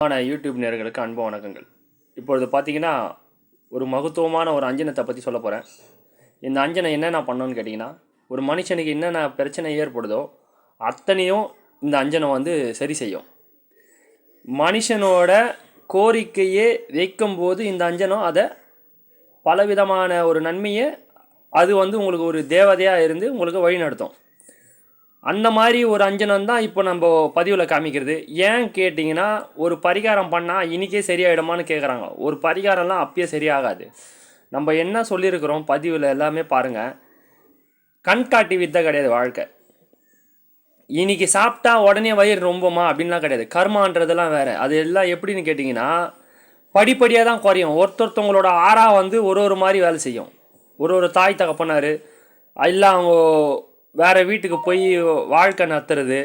ஆன யூடியூப் நேர்களுக்கு அன்பு வணக்கங்கள். இப்பொழுது பார்த்தீங்கன்னா ஒரு மகத்துவமான ஒரு அஞ்சனத்தை பற்றி சொல்ல போகிறேன் இந்த அஞ்சனை என்னென்ன பண்ணோன்னு கேட்டிங்கன்னா ஒரு மனுஷனுக்கு என்னென்ன பிரச்சனை ஏற்படுதோ அத்தனையும் இந்த அஞ்சனை வந்து சரி செய்யும். மனுஷனோட கோரிக்கையே வைக்கும்போது இந்த அஞ்சனம் அதை பலவிதமான ஒரு நன்மையை அது வந்து உங்களுக்கு ஒரு தேவதையாக இருந்து உங்களுக்கு வழிநடத்தும். அந்த மாதிரி ஒரு அஞ்சனம் தான் இப்போ நம்ம பதிவில் காமிக்கிறது. ஏன் கேட்டிங்கன்னா ஒரு பரிகாரம் பண்ணால் இன்றைக்கே சரியாயிடுமான்னு கேட்குறாங்க ஒரு பரிகாரம்லாம் அப்பயே சரியாகாது. நம்ம என்ன சொல்லியிருக்கிறோம் பதிவில் எல்லாமே பாருங்கள் கண்காட்டி வித்தை கிடையாது வாழ்க்கை. இன்னைக்கு சாப்பிட்டா உடனே வயிறு ரொம்பமா அப்படின்லாம் கிடையாது. கர்மான்றதெல்லாம் வேறு. அது எல்லாம் எப்படின்னு கேட்டிங்கன்னா படிப்படியாக தான் குறையும். ஒருத்தொருத்தவங்களோட ஆறா வந்து ஒரு ஒரு மாதிரி வேலை செய்யும். ஒரு ஒரு தாய் தகப்பனார் இல்லை அவங்க வேறு வீட்டுக்கு போய் வாழ்க்கை நடத்துறது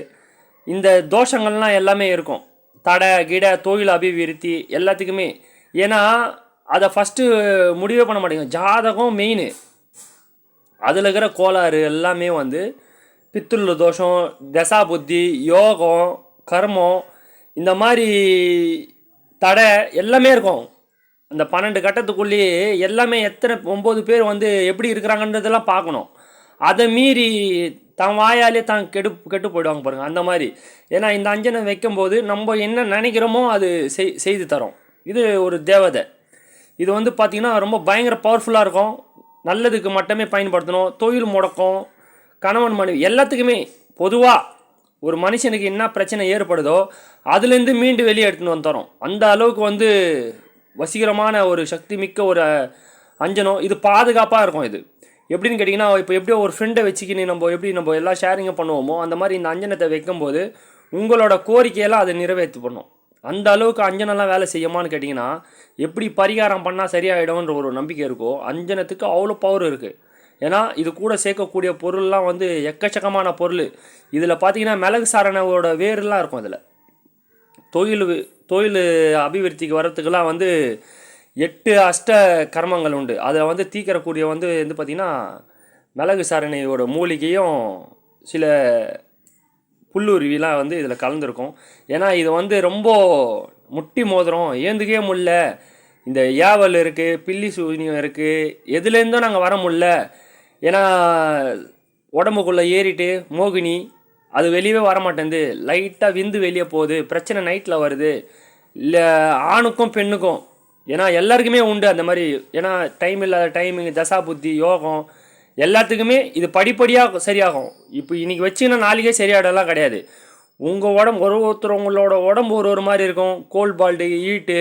இந்த தோஷங்கள்லாம் எல்லாமே இருக்கும். தடை கிட தொழில் அபிவிருத்தி எல்லாத்துக்குமே. ஏன்னா அதை ஃபஸ்ட்டு முடிவே பண்ண மாட்டேங்க ஜாதகம் மெயின் அதில் இருக்கிற கோளாறு எல்லாமே வந்து பித்துள்ள தோஷம் தசா புத்தி யோகம் கர்மம் இந்த மாதிரி தடை எல்லாமே இருக்கும். அந்த பன்னெண்டு கட்டத்துக்குள்ளேயே எல்லாமே எத்தனை ஒம்பது பேர் வந்து எப்படி இருக்கிறாங்கன்றதெல்லாம் பார்க்கணும். அதை மீறி தான் வாயாலே தான் கெடு கெட்டு போயிடுவாங்க பாருங்கள் அந்த மாதிரி. ஏன்னா இந்த அஞ்சனை வைக்கும்போது நம்ம என்ன நினைக்கிறோமோ அது செய் செய்து தரோம். இது ஒரு தேவதை. இது வந்து பார்த்திங்கன்னா ரொம்ப பயங்கர பவர்ஃபுல்லாக இருக்கும். நல்லதுக்கு மட்டுமே பயன்படுத்தணும். தொழில் முடக்கம் கணவன் மனைவி எல்லாத்துக்குமே பொதுவாக ஒரு மனுஷனுக்கு என்ன பிரச்சனை ஏற்படுதோ அதுலேருந்து மீண்டு வெளியே எடுத்துன்னு வந்து தரோம் அந்த அளவுக்கு வந்து வசீகரமான ஒரு சக்தி மிக்க ஒரு அஞ்சனம். இது பாதுகாப்பாக இருக்கும் இது. எப்படின்னு கேட்டிங்கன்னா இப்போ எப்படியோ ஒரு ஃப்ரெண்டை வச்சுக்கின்னு நம்ம எப்படி நம்ம எல்லா ஷேரிங்கும் பண்ணுவோமோ அந்த மாதிரி இந்த அஞ்சனத்தை வைக்கும்போது உங்களோட கோரிக்கையெல்லாம் அதை நிறைவேற்றி பண்ணும் அந்த அளவுக்கு அஞ்சனம்லாம் வேலை செய்யுமான்னு கேட்டிங்கன்னா எப்படி பரிகாரம் பண்ணால் சரியாயிடும்ன்ற ஒரு நம்பிக்கை இருக்கோ அஞ்சனத்துக்கு அவ்வளோ பவர் இருக்குது ஏன்னா இது கூட சேர்க்கக்கூடிய பொருள்லாம் வந்து எக்கச்சக்கமான பொருள். இதில் பார்த்தீங்கன்னா மிளகு சாரணவோட வேர்லாம் இருக்கும் அதில். தொழில் தொழில் அபிவிருத்திக்கு வர்றதுக்கெல்லாம் வந்து எட்டு அஷ்ட கர்மங்கள் உண்டு. அதை வந்து தீக்கிறக்கூடிய வந்து வந்து பார்த்திங்கன்னா மிளகு சாரணையோட மூலிகையும் சில புல்லுருவிலாம் வந்து இதில் கலந்துருக்கும். ஏன்னா இது வந்து ரொம்ப முட்டி மோதிரம் ஏந்துக்கவே முடில இந்த ஏவல் இருக்குது பில்லி சூனியம் இருக்குது எதுலேருந்தும் நாங்கள் வர முடில ஏன்னா உடம்புக்குள்ளே ஏறிட்டு மோகினி அது வெளியவே வர மாட்டேங்குது லைட்டாக விந்து வெளியே போகுது பிரச்சனை நைட்டில் வருது. இல்லை ஆணுக்கும் பெண்ணுக்கும் ஏன்னா எல்லாருக்குமே உண்டு அந்த மாதிரி. ஏன்னா டைம் இல்லாத டைமிங் தசா புத்தி யோகம் எல்லாத்துக்குமே இது படிப்படியாக சரியாகும். இப்போ இன்றைக்கி வச்சிங்கன்னா நாளைக்கே சரியாடலாம் கிடையாது. உங்கள் உடம்பு ஒரு ஒருத்தரவங்களோட உடம்பு ஒரு ஒரு மாதிரி இருக்கும். கோல்ட் பால்டு ஈட்டு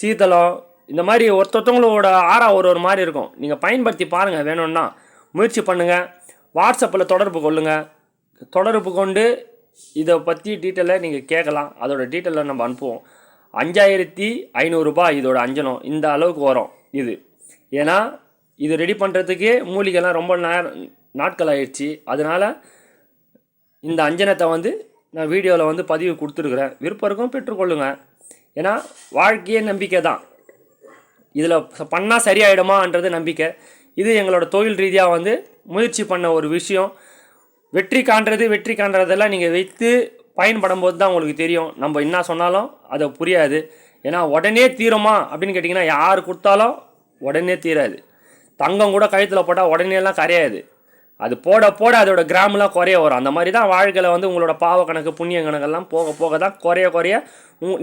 சீத்தளம் இந்த மாதிரி ஒருத்தொருத்தவங்களோட ஆறா ஒரு ஒரு மாதிரி இருக்கும். நீங்கள் பயன்படுத்தி பாருங்கள் வேணும்னா. முயற்சி பண்ணுங்கள் வாட்ஸ்அப்பில் தொடர்பு கொள்ளுங்கள் தொடர்பு கொண்டு இதை பற்றி டீட்டெயிலை நீங்கள் கேட்கலாம். அதோட டீட்டெயிலை நம்ம அனுப்புவோம். அஞ்சாயிரத்தி ஐநூறுரூபா இதோட அஞ்சனம் இந்த அளவுக்கு வரும் இது. ஏன்னா இது ரெடி பண்ணுறதுக்கே மூலிகைலாம் ரொம்ப நேரம் நாட்கள் ஆயிடுச்சு. அதனால் இந்த அஞ்சனத்தை வந்து நான் வீடியோவில் வந்து பதிவு கொடுத்துருக்குறேன். விருப்பம் இருக்கும் பெற்றுக்கொள்ளுங்க. ஏன்னா வாழ்க்கையே நம்பிக்கை தான். இதில் பண்ணால் சரியாயிடுமான்றது நம்பிக்கை. இது எங்களோட தொழில் ரீதியாக வந்து முயற்சி பண்ண ஒரு விஷயம். வெற்றி காண்றது வெற்றி காண்றதெல்லாம் நீங்கள் வைத்து பயன்படும் போது தான் உங்களுக்கு தெரியும். நம்ம என்ன சொன்னாலும் அது புரியாது. ஏன்னா உடனே தீருமா? அப்படின்னு கேட்டிங்கன்னா யார் கொடுத்தாலும் உடனே தீராது. தங்கம் கூட கழுத்தில் போட்டால் உடனேலாம் கரையாது. அது போட போட அதோட கிராமெலாம் குறைய வரும். அந்த மாதிரி தான் வாழ்க்கையில் வந்து உங்களோட பாவ கணக்கு புண்ணிய கணக்கெல்லாம் போக போக தான் குறைய குறைய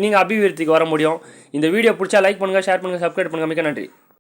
நீங்கள் அபிவிருத்திக்கு வர முடியும். இந்த வீடியோ பிடிச்சா லைக் பண்ணுங்கள் ஷேர் பண்ணுங்கள் சப்ஸ்கிரைப் பண்ணுங்கள் மிக்க நன்றி.